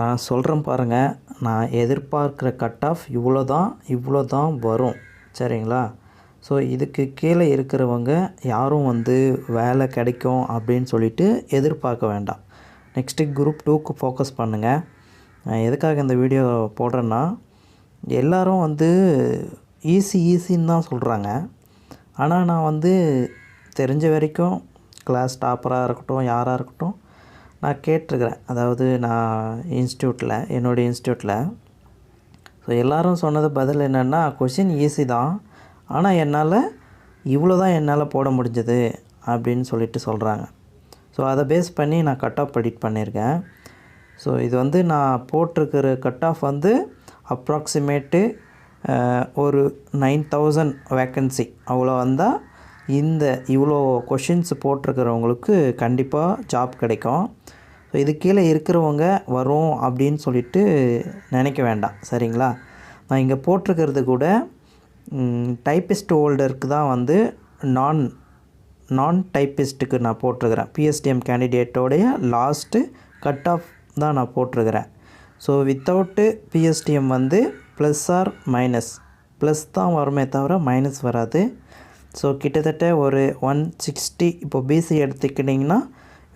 நான் சொல்கிறேன் பாருங்கள் நான் எதிர்பார்க்குற கட் ஆஃப் இவ்வளோ தான் இவ்வளோ தான் வரும். சரிங்களா? ஸோ இதுக்கு கீழே இருக்கிறவங்க யாரும் வந்து வேலை கிடைக்கும் அப்படின்னு சொல்லிட்டு எதிர்பார்க்க வேண்டாம். நெக்ஸ்ட்டு குரூப் டூக்கு ஃபோக்கஸ் பண்ணுங்கள் நான் எதுக்காக இந்த வீடியோ போடுறேன்னா எல்லோரும் வந்து ஈஸி ஈஸின்னு தான் சொல்கிறாங்க ஆனால் நான் வந்து தெரிஞ்ச வரைக்கும் கிளாஸ் டாப்பராக இருக்கட்டும் யாராக இருக்கட்டும் நான் கேட்டிருக்கிறேன். அதாவது நான் இன்ஸ்டியூட்டில் என்னுடைய இன்ஸ்டியூட்டில் ஸோ எல்லோரும் சொன்னது பதில் என்னென்னா கொஷின் ஈஸி தான். ஆனால் என்னால் இவ்வளோ தான் என்னால் போட முடிஞ்சது அப்படின்னு சொல்லிட்டு சொல்கிறாங்க ஸோ அதை பேஸ் பண்ணி நான் கட் ஆஃப் ப்ரெடிக்ட் பண்ணியிருக்கேன். ஸோ இது வந்து நான் போட்டிருக்கிற கட் ஆஃப் வந்து அப்ராக்சிமேட்டு ஒரு நைன் தௌசண்ட் வேக்கன்சி அவ்வளோ வந்தால் இந்த இவ்வளோ கொஷின்ஸ் போட்டிருக்கிறவங்களுக்கு கண்டிப்பாக ஜாப் கிடைக்கும். ஸோ இது கீழே இருக்கிறவங்க வரும் அப்படின்னு சொல்லிட்டு நினைக்க வேண்டாம். சரிங்களா? நான் இங்கே போட்டிருக்கிறது கூட டைப்பிஸ்ட் ஹோல்டருக்கு தான் வந்து நான் நான் டைப்பிஸ்ட்டுக்கு நான் போட்டிருக்கிறேன். பிஎஸ்டிஎம் கேண்டிடேட்டோடைய லாஸ்ட்டு கட் ஆஃப் தான் நான் போட்டிருக்கிறேன். ஸோ வித்தவுட்டு பிஎஸ்டிஎம் வந்து ப்ளஸ் ஆர் மைனஸ் ப்ளஸ் தான் வருமே தவிர மைனஸ் வராது. ஸோ கிட்டத்தட்ட ஒரு ஒன் சிக்ஸ்டி இப்போ பிசி எடுத்துக்கிட்டிங்கன்னா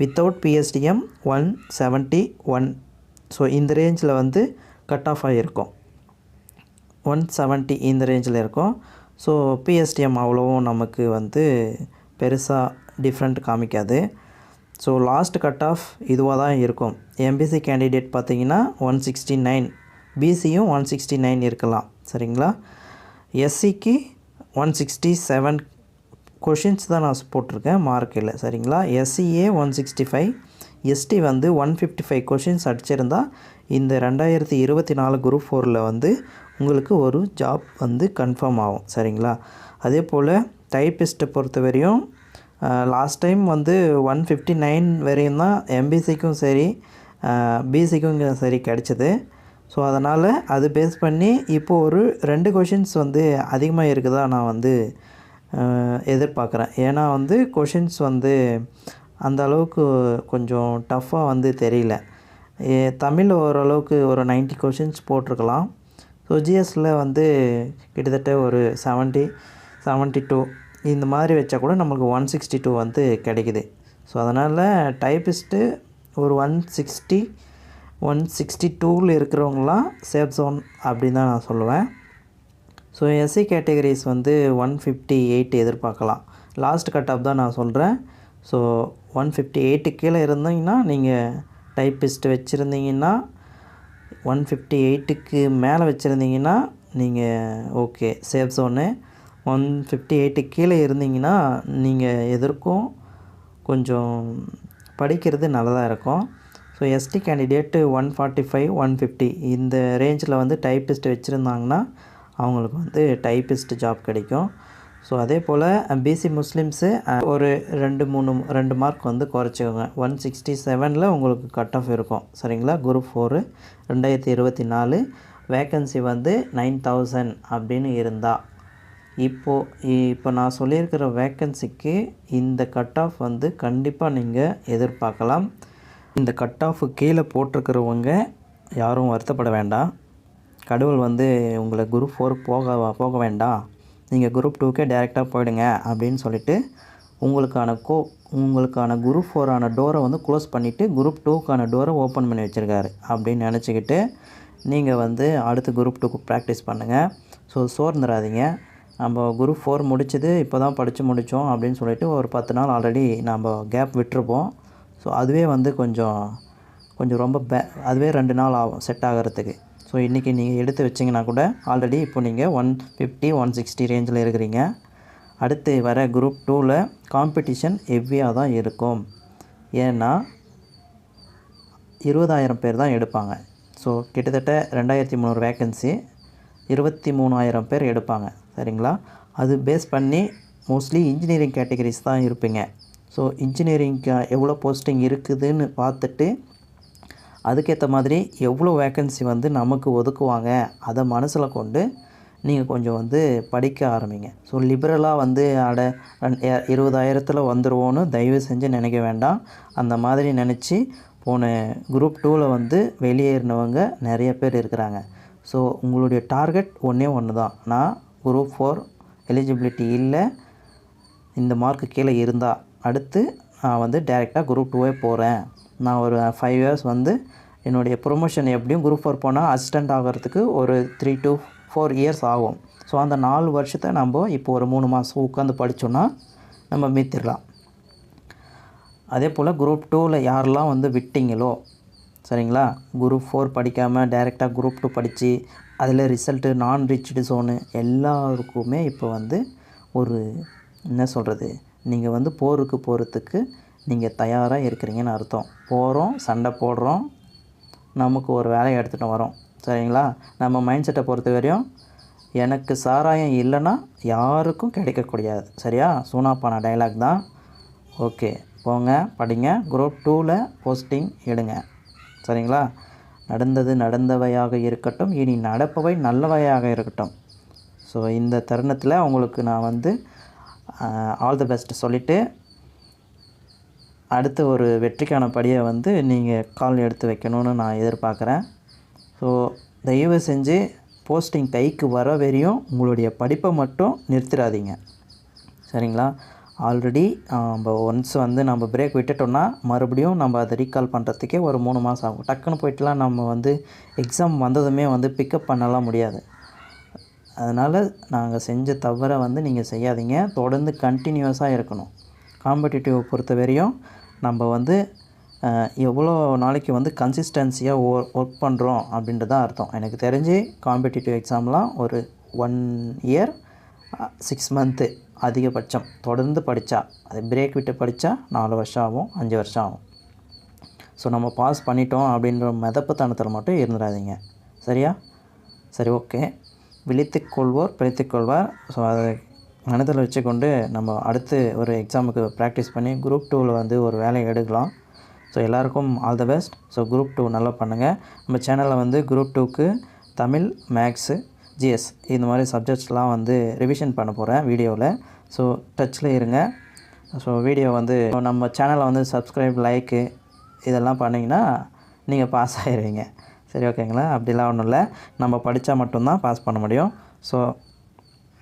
without PSTM one seventy one so இந்த ரேஞ்சில் வந்து கட் ஆஃப் ஆகிருக்கும் ஒன் செவன்ட்டி இந்த ரேஞ்சில் இருக்கும். ஸோ பிஎஸ்டிஎம் அவ்வளோவும் நமக்கு வந்து பெருசாக டிஃப்ரெண்ட் காமிக்காது. ஸோ லாஸ்ட் கட் ஆஃப் இதுவாக தான் இருக்கும். எம்பிசி கேண்டிடேட் பார்த்தீங்கன்னா ஒன் சிக்ஸ்டி நைன் பிசியும் ஒன் சிக்ஸ்டி நைன் இருக்கலாம். சரிங்களா? எஸ்சிக்கு ஒன் சிக்ஸ்டி செவன் கொஷின்ஸ் தான் நான் போட்டிருக்கேன் மார்க்கில் சரிங்களா? SCA one sixty five ST வந்து ஒன் ஃபிஃப்டி ஃபைவ் கொஷின்ஸ் அடிச்சிருந்தா இந்த ரெண்டாயிரத்தி இருபத்தி நாலு குரூப் ஃபோரில் வந்து உங்களுக்கு ஒரு ஜாப் வந்து கன்ஃபார்ம் ஆகும். சரிங்களா? அதே போல் டைப்பிஸ்ட்டை பொறுத்த வரையும் லாஸ்ட் டைம் வந்து ஒன் ஃபிஃப்டி நைன் வரையும் தான் எம்பிசிக்கும் சரி பிசிக்கும் சரி கிடச்சிது. ஸோ அதனால் அது பேஸ் பண்ணி இப்போது ஒரு ரெண்டு கொஷின்ஸ் வந்து அதிகமாக இருக்குதா நான் வந்து எதிர்பார்க்குறேன். ஏன்னா வந்து கொஷின்ஸ் வந்து அந்த அளவுக்கு கொஞ்சம் டஃப்பாக வந்து தெரியல. தமிழ் ஓரளவுக்கு ஒரு நைன்ட்டி கொஷின்ஸ் போட்டிருக்கலாம். ஸோ ஜிஎஸ்சில் வந்து கிட்டத்தட்ட ஒரு செவன்ட்டி செவன்ட்டி டூ இந்த மாதிரி வச்சா கூட நம்மளுக்கு ஒன் சிக்ஸ்டி டூ வந்து கிடைக்குது. ஸோ அதனால் டைப்பிஸ்ட்டு ஒரு ஒன் சிக்ஸ்டி ஒன் சிக்ஸ்டி டூவில் இருக்கிறவங்களாம் சேஃப் ஜோன் அப்படின்னு தான் நான் சொல்லுவேன். ஸோ எஸ்சி கேட்டகரிஸ் வந்து ஒன் ஃபிஃப்டி எயிட் எதிர்பார்க்கலாம். லாஸ்ட் கட் ஆஃப் தான் நான் சொல்கிறேன் ஸோ ஒன் ஃபிஃப்டி எயிட்டு கீழே இருந்தீங்கன்னா நீங்கள் டைப்பிஸ்ட் வச்சுருந்தீங்கன்னா ஒன் ஃபிஃப்டி எயிட்டுக்கு மேலே வச்சுருந்தீங்கன்னா நீங்கள் ஓகே சேஃப் சோனு ஒன் ஃபிஃப்டி எயிட்டுக்கு கீழே இருந்தீங்கன்னா நீங்கள் எதற்கும் கொஞ்சம் படிக்கிறது நல்லதாக இருக்கும். So ST candidate one forty five one fifty இந்த ரேஞ்சில் வந்து டைப்பிஸ்ட் வச்சுருந்தாங்கன்னா அவங்களுக்கு வந்து டைப்பிஸ்ட் ஜாப் கிடைக்கும். ஸோ அதே போல் பிசி முஸ்லீம்ஸு ஒரு ரெண்டு மூணு ரெண்டு மார்க் வந்து குறைச்சிக்கோங்க. ஒன் சிக்ஸ்டி செவனில் உங்களுக்கு கட் ஆஃப் இருக்கும். சரிங்களா? குரூப் ஃபோரு ரெண்டாயிரத்தி இருபத்தி நாலு வேக்கன்சி வந்து நைன் தௌசண்ட் அப்படின்னு இருந்தால் இப்போது இப்போ நான் சொல்லியிருக்கிற வேக்கன்சிக்கு இந்த கட் ஆஃப் வந்து கண்டிப்பாக நீங்கள் எதிர்பார்க்கலாம். இந்த கட் ஆஃபு கீழே போட்டிருக்கிறவங்க யாரும் வருத்தப்பட வேண்டாம். கடவுள் வந்து உங்களை குரூப் ஃபோர் போக போக வேண்டாம். நீங்கள் குரூப் டூக்கே டேரெக்டாக போயிடுங்க அப்படின்னு சொல்லிட்டு உங்களுக்கான கோ உங்களுக்கான குரூப் ஃபோரான டோரை வந்து க்ளோஸ் பண்ணிவிட்டு குரூப் டூக்கான டோரை ஓப்பன் பண்ணி வச்சுருக்காரு அப்படின்னு நினச்சிக்கிட்டு நீங்கள் வந்து அடுத்த குரூப் டூக்கு ப்ராக்டிஸ் பண்ணுங்கள் ஸோ சோர்ந்துடாதீங்க நம்ம குரூப் ஃபோர் முடிச்சது இப்போ தான் படித்து முடித்தோம் அப்படின்னு சொல்லிவிட்டு ஒரு பத்து நாள் ஆல்ரெடி நம்ம கேப் விட்டுருப்போம். ஸோ அதுவே வந்து கொஞ்சம் கொஞ்சம் ரொம்ப பே அதுவே ரெண்டு நாள் ஆகும் செட் ஆகிறதுக்கு. ஸோ இன்றைக்கி நீங்கள் எடுத்து வச்சிங்கன்னா கூட ஆல்ரெடி இப்போ நீங்கள் ஒன் ஃபிஃப்டி ஒன் சிக்ஸ்டி ரேஞ்சில் இருக்கிறீங்க. அடுத்து வர குரூப் டூவில் காம்படிஷன் ஹெவியாக தான் இருக்கும். ஏன்னா இருபதாயிரம் பேர் தான் எடுப்பாங்க. ஸோ கிட்டத்தட்ட ரெண்டாயிரத்தி முந்நூறு வேக்கன்சி இருபத்தி மூணாயிரம் பேர் எடுப்பாங்க. சரிங்களா? அது பேஸ் பண்ணி மோஸ்ட்லி இன்ஜினியரிங் கேட்டகரிஸ் தான் இருப்பீங்க. ஸோ இன்ஜினியரிங்க்கு எவ்வளோ போஸ்டிங் இருக்குதுன்னு பார்த்துட்டு அதுக்கேற்ற மாதிரி எவ்வளோ வேக்கன்சி வந்து நமக்கு ஒதுக்குவாங்க அதை மனசில் கொண்டு நீங்கள் கொஞ்சம் வந்து படிக்க ஆரம்பிங்க. ஸோ லிபரலாக வந்து அட இருபதாயிரத்தில் வந்துடுவோன்னு தயவு செஞ்சு நினைக்க வேண்டாம். அந்த மாதிரி நினச்சி போன குரூப் டூவில் வந்து வெளியேறினவங்க நிறைய பேர் இருக்கிறாங்க. ஸோ உங்களுடைய டார்கெட் ஒன்றே ஒன்று தான் நான் குரூப் ஃபோர் எலிஜிபிலிட்டி இல்லை இந்த மார்க்கு கீழே இருந்தால் அடுத்து நான் வந்து டேரெக்டாக குரூப் டூவே போகிறேன் நான் ஒரு ஃபைவ் இயர்ஸ் வந்து என்னுடைய ப்ரொமோஷன் எப்படியும் குரூப் ஃபோர் போனால் அசிஸ்டண்ட் ஆகிறதுக்கு ஒரு த்ரீ டு ஃபோர் இயர்ஸ் ஆகும். ஸோ அந்த நாலு வருஷத்தை நம்ம இப்போ ஒரு மூணு மாதம் உட்காந்து படித்தோன்னா நம்ம மீத்திடலாம் அதே போல் குரூப் டூவில் யாரெல்லாம் வந்து விட்டீங்களோ சரிங்களா? குரூப் ஃபோர் படிக்காமல் டைரெக்டாக குரூப் டூ படித்து அதில் ரிசல்ட்டு நான் ரிச்டு ஜோனு எல்லாருக்குமே இப்போ வந்து ஒரு என்ன சொல்கிறது நீங்கள் வந்து போருக்கு போகிறதுக்கு நீங்கள் தயாராக இருக்கிறீங்கன்னு அர்த்தம். போகிறோம் சண்டை போடுறோம் நமக்கு ஒரு வேலையை எடுத்துகிட்டு வரோம். சரிங்களா? நம்ம மைண்ட் செட்டை பொறுத்த வரையும் எனக்கு சாராயம் இல்லைன்னா யாருக்கும் கிடைக்கக்கூடியாது. சரியா? சூனாப்பான டைலாக் தான். ஓகே போங்க படிங்க. குரூப் டூவில் போஸ்டிங் எடுங்க சரிங்களா? நடந்தது நடந்தவையாக இருக்கட்டும் இனி நடப்பவை நல்லவையாக இருக்கட்டும். ஸோ இந்த தருணத்தில் உங்களுக்கு நான் வந்து ஆல் தி பெஸ்ட் சொல்லிவிட்டு அடுத்த ஒரு வெற்றிக்கான படியை வந்து நீங்கள் கால் எடுத்து வைக்கணும்னு நான் எதிர்பார்க்குறேன். ஸோ தயவு செஞ்சு போஸ்டிங் கைக்கு வர வரையும் உங்களுடைய படிப்பை மட்டும் நிறுத்திடாதீங்க. சரிங்களா? ஆல்ரெடி நம்ம ஒன்ஸ் வந்து நம்ம பிரேக் விட்டுட்டோம்னா மறுபடியும் நம்ம அதை ரீகால் பண்ணுறதுக்கே ஒரு மூணு மாதம் ஆகும். டக்குன்னு போயிட்டுலாம் நம்ம வந்து எக்ஸாம் வந்ததுமே வந்து பிக்கப் பண்ணலாம் முடியாது. அதனால் நாங்கள் செஞ்ச தவறை வந்து நீங்கள் செய்யாதீங்க. தொடர்ந்து கண்டினியூஸாக இருக்கணும். காம்படிட்டிவ் பொறுத்த வரையும் நம்ம வந்து எவ்வளோ நாளைக்கு வந்து கன்சிஸ்டன்சியாக ஒ ஒர்க் பண்ணுறோம் அப்படின்றது தான் அர்த்தம். எனக்கு தெரிஞ்சு காம்படிட்டிவ் எக்ஸாம்லாம் ஒரு ஒன் இயர் சிக்ஸ் மந்த்து அதிகபட்சம். தொடர்ந்து படித்தா அது பிரேக் விட்டு படித்தா நாலு வருஷம் ஆகும் அஞ்சு வருஷம் ஆகும். ஸோ நம்ம பாஸ் பண்ணிட்டோம் அப்படின்ற மிதப்புத்தனத்தில் மட்டும் இருந்துடாதீங்க சரியா? சரி ஓகே விழித்துக்கொள்வோர் பிழைத்துக்கொள்வார் ஸோ அதை மனதில் வச்சுக்கொண்டு நம்ம அடுத்து ஒரு எக்ஸாமுக்கு ப்ராக்டிஸ் பண்ணி குரூப் டூவில் வந்து ஒரு வேலையை எடுக்கலாம். ஸோ எல்லாருக்கும் all the best so group two நல்லா பண்ணுங்கள் நம்ம சேனலில் வந்து குரூப் டூக்கு தமிழ் மேக்ஸு ஜிஎஸ் இந்த மாதிரி சப்ஜெக்ட்ஸ்லாம் வந்து ரிவிஷன் பண்ண போகிறேன் வீடியோவில் ஸோ டச்சில் இருங்க. ஸோ வீடியோ வந்து நம்ம சேனலை வந்து சப்ஸ்கிரைப் லைக்கு இதெல்லாம் பண்ணிங்கன்னா நீங்கள் பாஸ் ஆகிடுவீங்க சரி ஓகேங்களா அப்படிலாம் ஒன்றும் இல்லை. நம்ம படித்தா மட்டும்தான் பாஸ் பண்ண முடியும். ஸோ